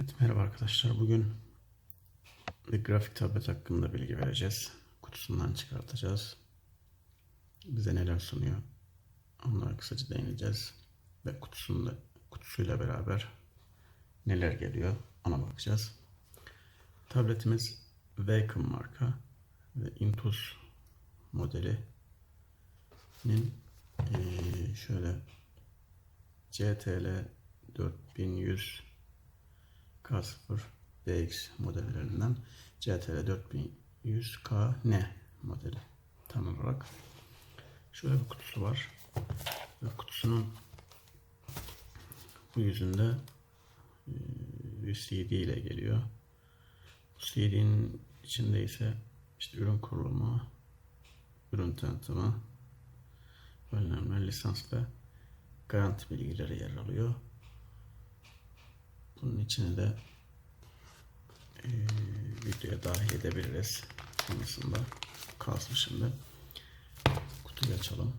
Evet, merhaba arkadaşlar. Bugün bir grafik tablet hakkında bilgi vereceğiz. Kutusundan çıkartacağız. Bize neler sunuyor? Onlara kısaca değineceğiz. Ve kutusunda, kutusuyla beraber neler geliyor ona bakacağız. Tabletimiz Wacom marka ve Intus modelinin şöyle CTL 4100 K0 DX modellerinden CTR 4100KN modeli tam olarak. Şöyle bir kutusu var. Ve kutusunun bu yüzünde e, bir CD ile geliyor. Bu CD'nin içinde ise işte ürün kurulumu, ürün tanıtımı, önemli lisans ve garanti bilgileri yer alıyor. Bunun içine de e, videoya dahil edebiliriz. Sonrasında kalsın şimdi. Kutuyu açalım.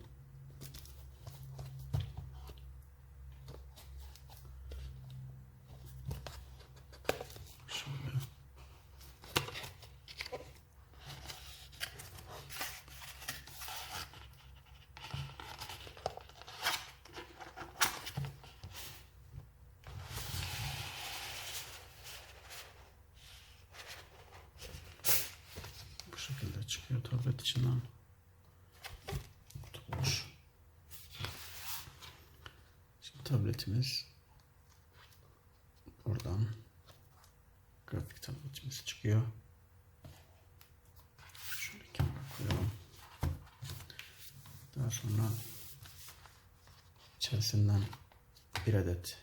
Şöyle. Bu şekilde çıkıyor tablet içinden. Kutu. Şimdi tabletimiz oradan grafik tabletimiz çıkıyor. Şöyle kenara koyalım. Daha sonra içerisinden bir adet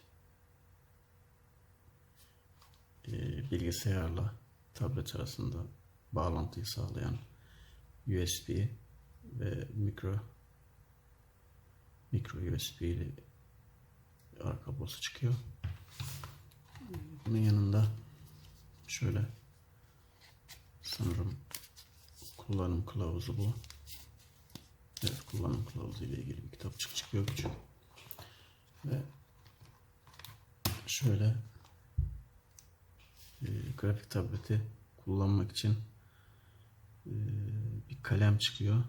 e, bilgisayarla tablet arasında bağlantıyı sağlayan USB ve mikro mikro USB ile arka kablosu çıkıyor. Bunun yanında şöyle sanırım kullanım kılavuzu bu. Evet kullanım kılavuzu ile ilgili bir kitapçık çıkıyor küçük. Ve şöyle e, grafik tableti kullanmak için e, kalem çıkıyor.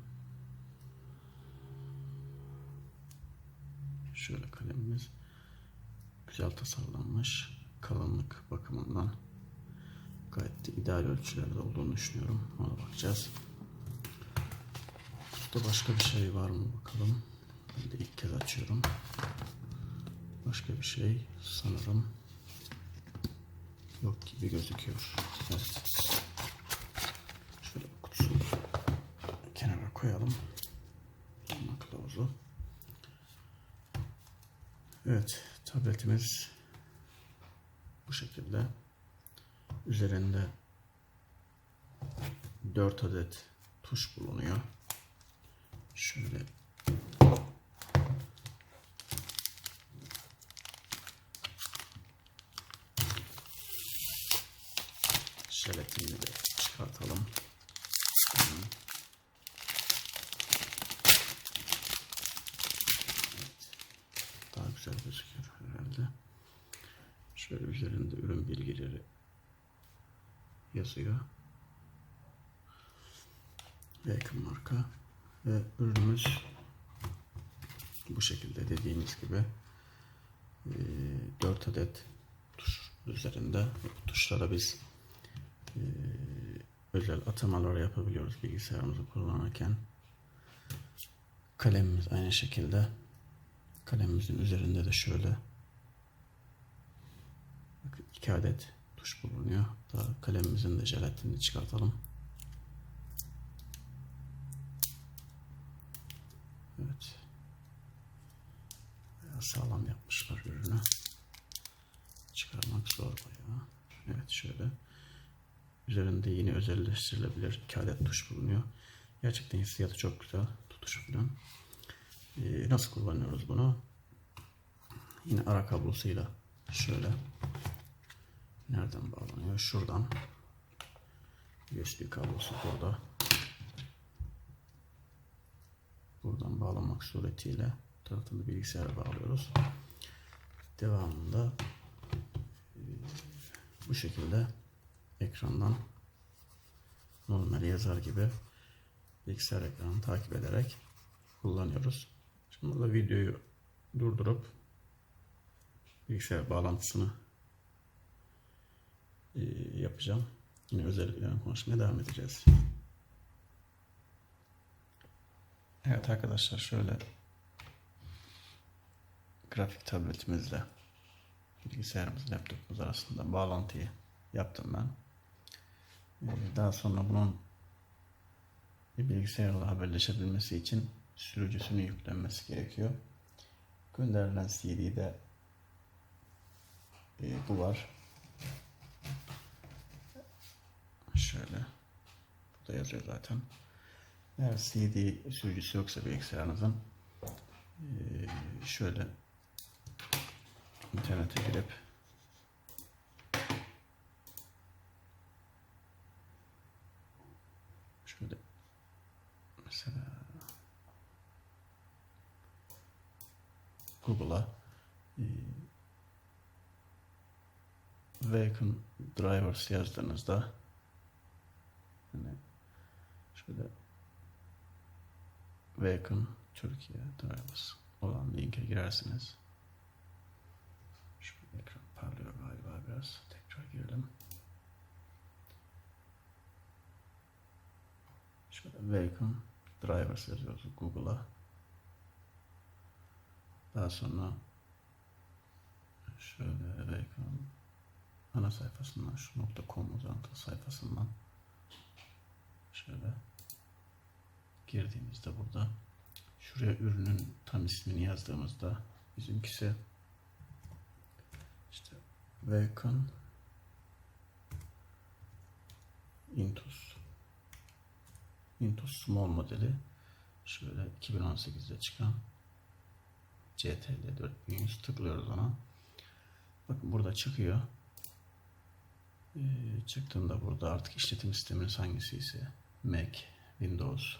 Şöyle kalemimiz güzel tasarlanmış. Kalınlık bakımından gayet de ideal ölçülerde olduğunu düşünüyorum. Ona bakacağız. Kutuda başka bir şey var mı bakalım. Ben de ilk kez açıyorum. Başka bir şey sanırım yok gibi gözüküyor. Evet. Şöyle bir kutusunu kenara koyalım. Ama kılavuzu. Evet, tabletimiz bu şekilde. Üzerinde 4 adet tuş bulunuyor. Şöyle Jelatinini de çıkartalım. Evet. Daha güzel gözüküyor herhalde. Şöyle üzerinde ürün bilgileri yazıyor. Yakın marka. Ve ürünümüz bu şekilde dediğimiz gibi 4 adet tuş üzerinde. Bu tuşlara biz e, özel atamalar yapabiliyoruz bilgisayarımızı kullanırken. Kalemimiz aynı şekilde. Kalemimizin üzerinde de şöyle iki adet tuş bulunuyor. Daha kalemimizin de jelatinini çıkartalım. Evet. Bayağı sağlam yapmışlar ürünü. Çıkarmak zor bayağı. Evet şöyle. Üzerinde yine özelleştirilebilir iki adet tuş bulunuyor. Gerçekten hissiyatı çok güzel. Tutuşu falan. Ee, nasıl kullanıyoruz bunu? Yine ara kablosuyla şöyle. Nereden bağlanıyor? Şuradan. USB kablosu burada. Buradan bağlamak suretiyle tarafını bilgisayara bağlıyoruz. Devamında e, bu şekilde ekrandan normal yazar gibi bilgisayar ekranını takip ederek kullanıyoruz. Şimdi burada videoyu durdurup bilgisayar bağlantısını yapacağım. Yine özelliklerini konuşmaya devam edeceğiz. Evet arkadaşlar şöyle grafik tabletimizle bilgisayarımız, laptopumuz arasında bağlantıyı yaptım ben. Ee, Daha sonra bunun bilgisayarla haberleşebilmesi için sürücüsünün yüklenmesi gerekiyor. Gönderilen CD'de e, bu var. Şöyle. Burada yazıyor zaten. Eğer CD sürücüsü yoksa bilgisayarınızın şöyle internete girip şöyle mesela Google'a e, Vehicle Drivers yazdığınızda hani şöyle Vehicle Türkiye Drivers olan linke girersiniz. Şu ekran parlıyor galiba biraz. Tekrar girelim. Şöyle Vehicle Drivers yazıyoruz Google'a. Daha sonra şöyle Vehicle ana sayfasından şu .com uzantılı sayfasından şöyle girdiğimizde burada şuraya ürünün tam ismini yazdığımızda bizimkisi işte Vulcan Intus Intus Small modeli şöyle 2018'de çıkan CTL 4100 tıklıyoruz ona. Bakın burada çıkıyor. Ee, çıktığında burada artık işletim sisteminiz hangisi ise Mac, Windows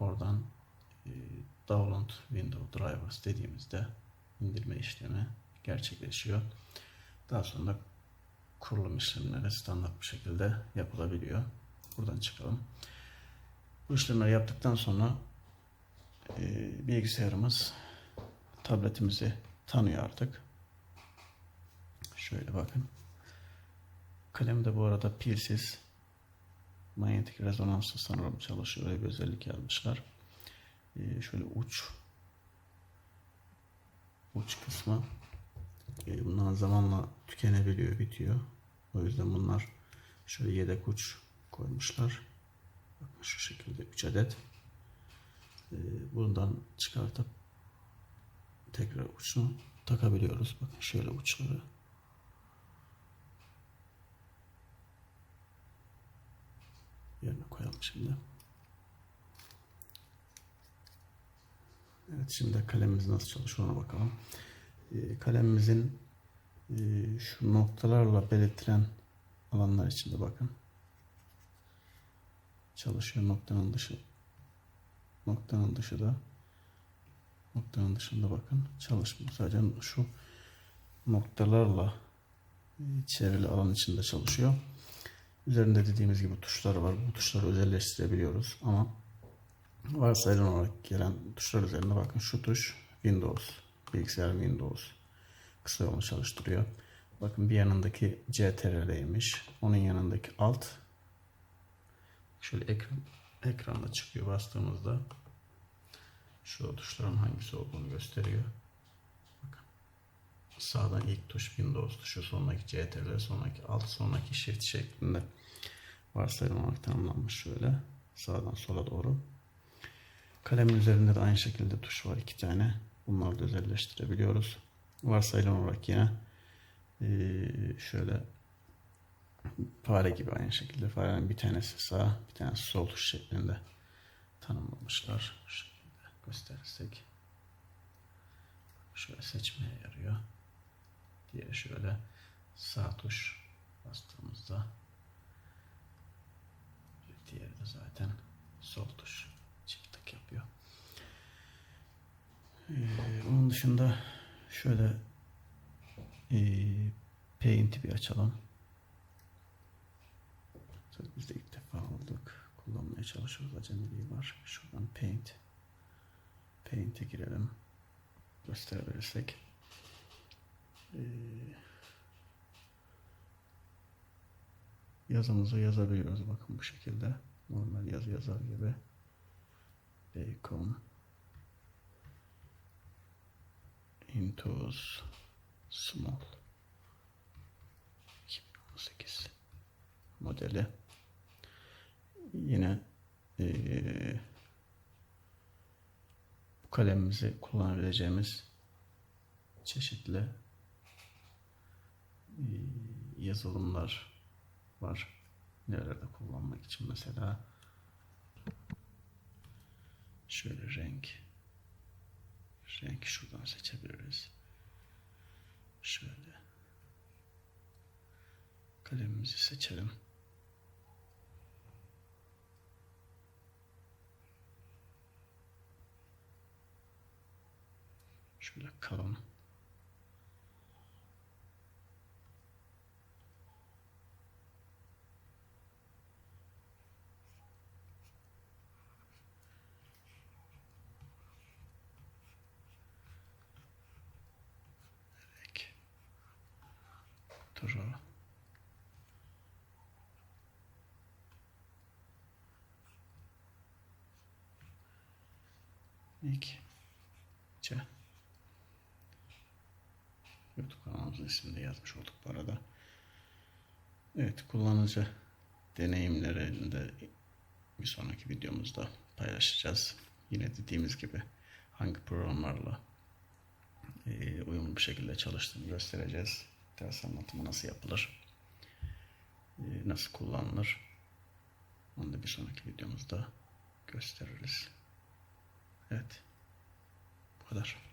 oradan e, download window drivers dediğimizde indirme işlemi gerçekleşiyor. Daha sonra kurulum işlemleri standart bir şekilde yapılabiliyor. Buradan çıkalım. Bu işlemleri yaptıktan sonra e, bilgisayarımız tabletimizi tanıyor artık. Şöyle bakın. Kalem de bu arada pilsiz manyetik rezonanslı sanırım çalışıyor. Öyle özellik yazmışlar. Ee, şöyle uç uç kısmı e, bunlar zamanla tükenebiliyor, bitiyor. O yüzden bunlar şöyle yedek uç koymuşlar. Bakın şu şekilde 3 adet. Ee, bundan çıkartıp tekrar uçunu takabiliyoruz. Bakın şöyle uçları koyalım şimdi. Evet şimdi kalemimiz nasıl çalışıyor ona bakalım. Ee, kalemimizin e, şu noktalarla belirtilen alanlar içinde bakın. Çalışıyor noktanın dışı. Noktanın dışı da noktanın dışında bakın çalışmıyor. Sadece şu noktalarla e, çevrili alan içinde çalışıyor. Üzerinde dediğimiz gibi tuşlar var. Bu tuşları özelleştirebiliyoruz ama varsayılan olarak gelen tuşlar üzerinde bakın şu tuş Windows, bilgisayar Windows kısa yolunu çalıştırıyor. Bakın bir yanındaki CTRL'ymiş. Onun yanındaki Alt şöyle ekran ekranda çıkıyor bastığımızda şu tuşların hangisi olduğunu gösteriyor. Sağdan ilk tuş Windows tuşu, sonraki CTRL, sonraki Alt, sonraki Shift şeklinde varsayılan olarak tanımlanmış şöyle. Sağdan sola doğru. Kalemin üzerinde de aynı şekilde tuş var iki tane. Bunları da özelleştirebiliyoruz. Varsayılan olarak yine eee, şöyle fare gibi aynı şekilde farenin bir tanesi sağ bir tanesi sol tuş şeklinde tanımlamışlar. Şu şekilde gösterirsek şöyle seçmeye yarıyor. Diğeri şöyle sağ tuş bastığımızda diğeri de zaten sol tuş çift tık yapıyor. Ee, onun dışında şöyle ee, Paint'i bir açalım. Tabii biz de ilk defa aldık. Kullanmaya çalışıyoruz. Acemiliği var. Şuradan Paint. Paint'e girelim. Gösterebilirsek. Ee, yazımızı yazabiliyoruz. Bakın bu şekilde. Normal yazı yazar gibi. Bacon. Intus. Small. 2018 modeli. Yine eee, bu kalemimizi kullanabileceğimiz çeşitli yazılımlar var. Nerelerde kullanmak için mesela şöyle renk renk şuradan seçebiliriz. Şöyle kalemimizi seçelim. Şöyle kalın. Renk. Duru. C. YouTube kanalımızın ismini de yazmış olduk bu arada. Evet kullanıcı deneyimlerini de bir sonraki videomuzda paylaşacağız. Yine dediğimiz gibi hangi programlarla e, uyumlu bir şekilde çalıştığını göstereceğiz. Ders anlatımı nasıl yapılır, e, nasıl kullanılır. Onu da bir sonraki videomuzda gösteririz. Evet. Bu kadar.